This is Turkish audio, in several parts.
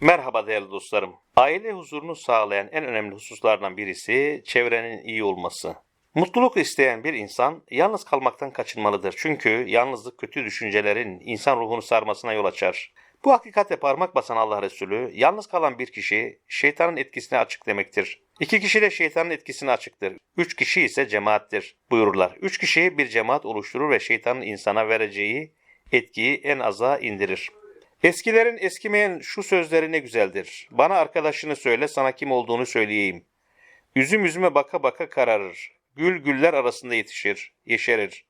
Merhaba değerli dostlarım. Aile huzurunu sağlayan en önemli hususlardan birisi çevrenin iyi olması. Mutluluk isteyen bir insan yalnız kalmaktan kaçınmalıdır. Çünkü yalnızlık kötü düşüncelerin insan ruhunu sarmasına yol açar. Bu hakikate parmak basan Allah Resulü, yalnız kalan bir kişi şeytanın etkisine açık demektir. İki kişi de şeytanın etkisine açıktır. Üç kişi ise cemaattir buyururlar. Üç kişi bir cemaat oluşturur ve şeytanın insana vereceği etkiyi en aza indirir. Eskilerin eskimeyen şu sözleri ne güzeldir. Bana arkadaşını söyle sana kim olduğunu söyleyeyim. Üzüm üzüme baka baka kararır. Gül güller arasında yetişir, yeşerir.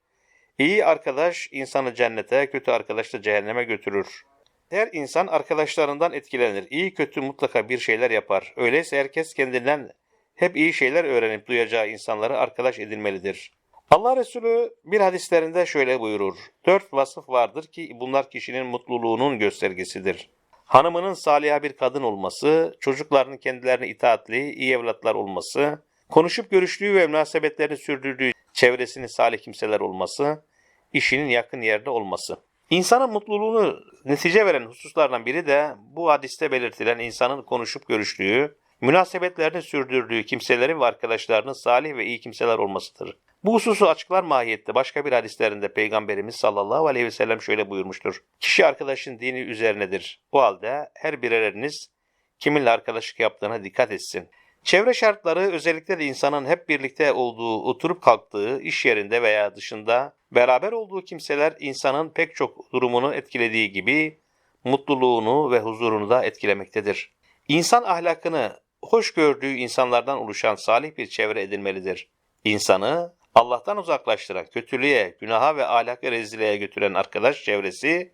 İyi arkadaş insanı cennete, kötü arkadaş da cehenneme götürür. Her insan arkadaşlarından etkilenir. İyi kötü mutlaka bir şeyler yapar. Öyleyse herkes kendinden hep iyi şeyler öğrenip duyacağı insanları arkadaş edinmelidir. Allah Resulü bir hadislerinde şöyle buyurur. Dört vasıf vardır ki bunlar kişinin mutluluğunun göstergesidir. Hanımının saliha bir kadın olması, çocuklarının kendilerine itaatli, iyi evlatlar olması, konuşup görüştüğü ve münasebetlerini sürdürdüğü çevresinin salih kimseler olması, işinin yakın yerde olması. İnsanın mutluluğunu netice veren hususlardan biri de bu hadiste belirtilen insanın konuşup görüştüğü, münasebetlerini sürdürdüğü kimselerin ve arkadaşlarının salih ve iyi kimseler olmasıdır. Bu hususu açıklar mahiyette başka bir hadislerinde Peygamberimiz sallallahu aleyhi ve sellem şöyle buyurmuştur. Kişi arkadaşın dini üzerinedir. O halde her bireriniz kiminle arkadaşlık yaptığına dikkat etsin. Çevre şartları özellikle de insanın hep birlikte olduğu, oturup kalktığı, iş yerinde veya dışında beraber olduğu kimseler insanın pek çok durumunu etkilediği gibi mutluluğunu ve huzurunu da etkilemektedir. İnsan ahlakını hoş gördüğü insanlardan oluşan salih bir çevre edinmelidir. İnsanı Allah'tan uzaklaştıran, kötülüğe, günaha ve ahlakı rezilliğe götüren arkadaş çevresi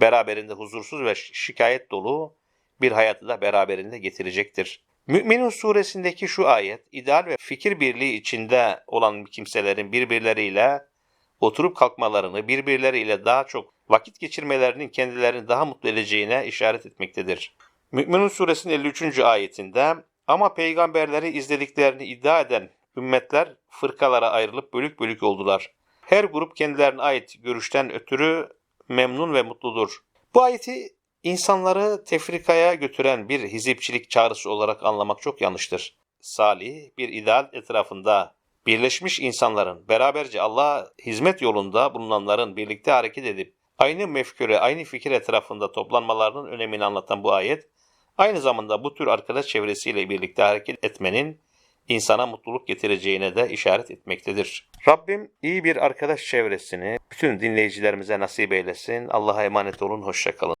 beraberinde huzursuz ve şikayet dolu bir hayatı da beraberinde getirecektir. Mü'minun suresindeki şu ayet, ideal ve fikir birliği içinde olan kimselerin birbirleriyle oturup kalkmalarını, birbirleriyle daha çok vakit geçirmelerinin kendilerini daha mutlu edeceğine işaret etmektedir. Mü'minun suresinin 53. ayetinde ama peygamberleri izlediklerini iddia eden ümmetler fırkalara ayrılıp bölük bölük oldular. Her grup kendilerine ait görüşten ötürü memnun ve mutludur. Bu ayeti insanları tefrikaya götüren bir hizipçilik çağrısı olarak anlamak çok yanlıştır. Salih bir ideal etrafında birleşmiş insanların beraberce Allah'a hizmet yolunda bulunanların birlikte hareket edip aynı mefküre, aynı fikir etrafında toplanmalarının önemini anlatan bu ayet, aynı zamanda bu tür arkadaş çevresiyle birlikte hareket etmenin insana mutluluk getireceğine de işaret etmektedir. Rabbim iyi bir arkadaş çevresini bütün dinleyicilerimize nasip eylesin. Allah'a emanet olun, hoşçakalın.